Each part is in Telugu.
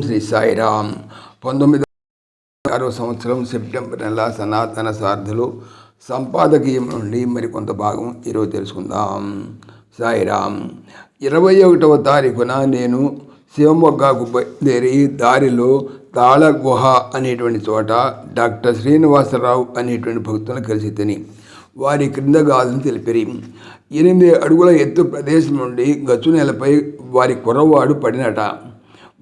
శ్రీ సాయిరామ్. పంతొమ్మిది ఆరో సంవత్సరం సెప్టెంబర్ నెల సనాతన సార్థులు సంపాదకీయం నుండి మరికొంత భాగం ఈరోజు తెలుసుకుందాం. సాయిరామ్ ఇరవై ఒకటవ తారీఖున నేను శివమొగ్గకు బయలుదేరి దారిలో తాళ గుహ అనేటువంటి చోట డాక్టర్ శ్రీనివాసరావు అనేటువంటి భక్తులను కలిసి తిని వారి క్రింద గాజును తెలిపిరి. ఎనిమిది అడుగుల ఎత్తు ప్రదేశం నుండి గచ్చు నేలపై వారి కుర్రవాడు పడినట.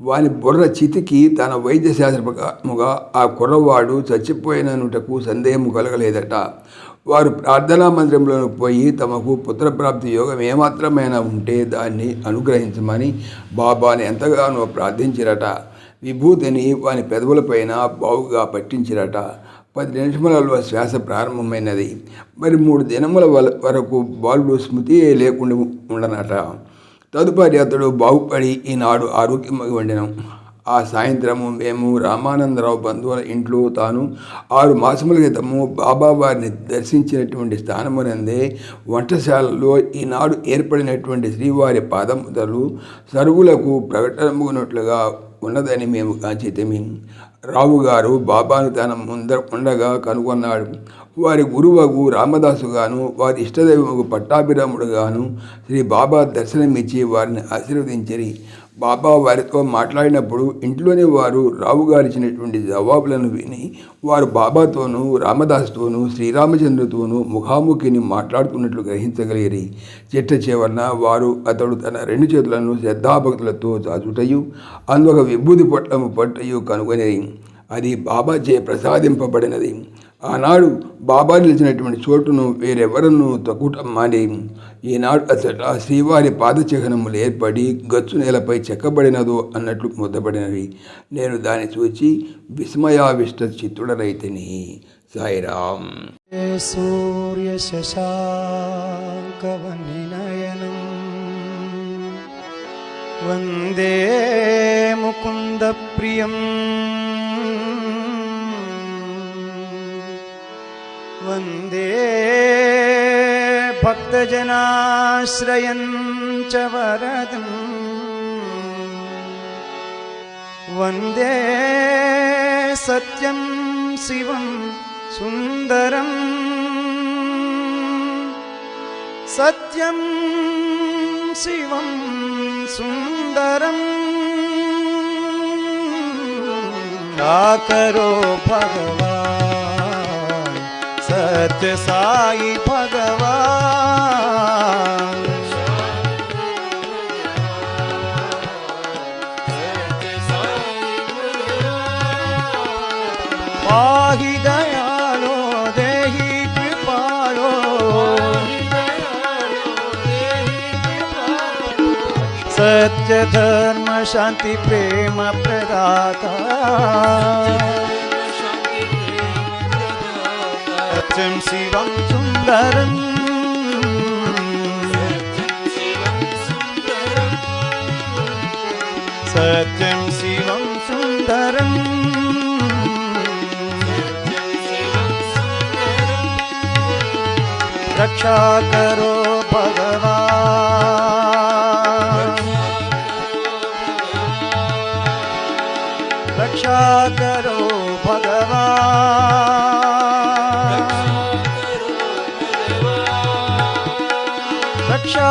వాని బుర్ర చితికి తన వైద్యశాస్త్రముగా ఆ కుర్రవాడు చచ్చిపోయిననుటకు సందేహం కలగలేదట. వారు ప్రార్థనా మందిరంలోకి పోయి తమకు పుత్రప్రాప్తి యోగం ఏమాత్రమైనా ఉంటే దాన్ని అనుగ్రహించమని బాబాని ఎంతగానో ప్రార్థించిరట. విభూతిని వాని పెదవులపైన బావుగా పట్టించిరట. పది నిమిషములలో శ్వాస ప్రారంభమైనది. మరి మూడు దినముల వరకు బాలుడు స్మృతి లేకుండా ఉండనట. తదుపరి అతడు బాగుపడి ఈనాడు ఆరోగ్యమై వండినం. ఆ సాయంత్రము మేము రామానందరావు బంధువుల ఇంట్లో తాను ఆరు మాసముల క్రితము బాబా వారిని దర్శించినటువంటి స్థానమునందే వంటశాలలో ఈనాడు ఏర్పడినటువంటి శ్రీవారి పాదముదలు సరువులకు ప్రకటనమునట్లుగా ఉన్నదని మేము కాంచితమి రావు గారు బాబాను తన ముందర ఉండగా కనుగొన్నాడు. వారి గురువగు రామదాసుగాను వారి ఇష్టదైవముకు పట్టాభిరాముడుగాను శ్రీ బాబా దర్శనమిచ్చి వారిని ఆశీర్వదించరి. బాబా వారితో మాట్లాడినప్పుడు ఇంట్లోనే వారు రావు జవాబులను విని వారు బాబాతోనూ రామదాస్తోనూ శ్రీరామచంద్రతోనూ ముఖాముఖిని మాట్లాడుతున్నట్లు గ్రహించగలిగిరి. చిట్ట చివరన వారు అతడు తన రెండు చేతులను శ్రద్ధాభక్తులతో చాచుటయు ఒక విభూతి పొట్టము పట్టయు కనుగొని అది బాబాచే ప్రసాదింపబడినది. ఆనాడు బాబా నిలిచినటువంటి చోటును వేరెవరನ್ನು తక్కుట మాని ఈనాడు అసట శ్రీవారి పాదచిహ్నములు ఏర్పడి గచ్చు నేలపై చెక్కబడినదో అన్నట్లు ముద్దబడినవి నేను దాన్ని చూచి విస్మయావిష్ట చిత్తుడరైతిని సాయిరామ్ సూర్య శశాంకవనినయనం వందే ముకుంద ప్రియం. भक्तजनाश्रयन् च वरदम् वन्दे सत्यं शिवं सुन्दरम् सत्यं शिवं सुन्दरम् आकरो भगवान् सत्यसायि सत्य धर्म शांति प्रेम प्रदाता। सत्यम शिव सुंदर सत्यम रक्षा करो भगवान। रक्षा करो भगवान। रक्षा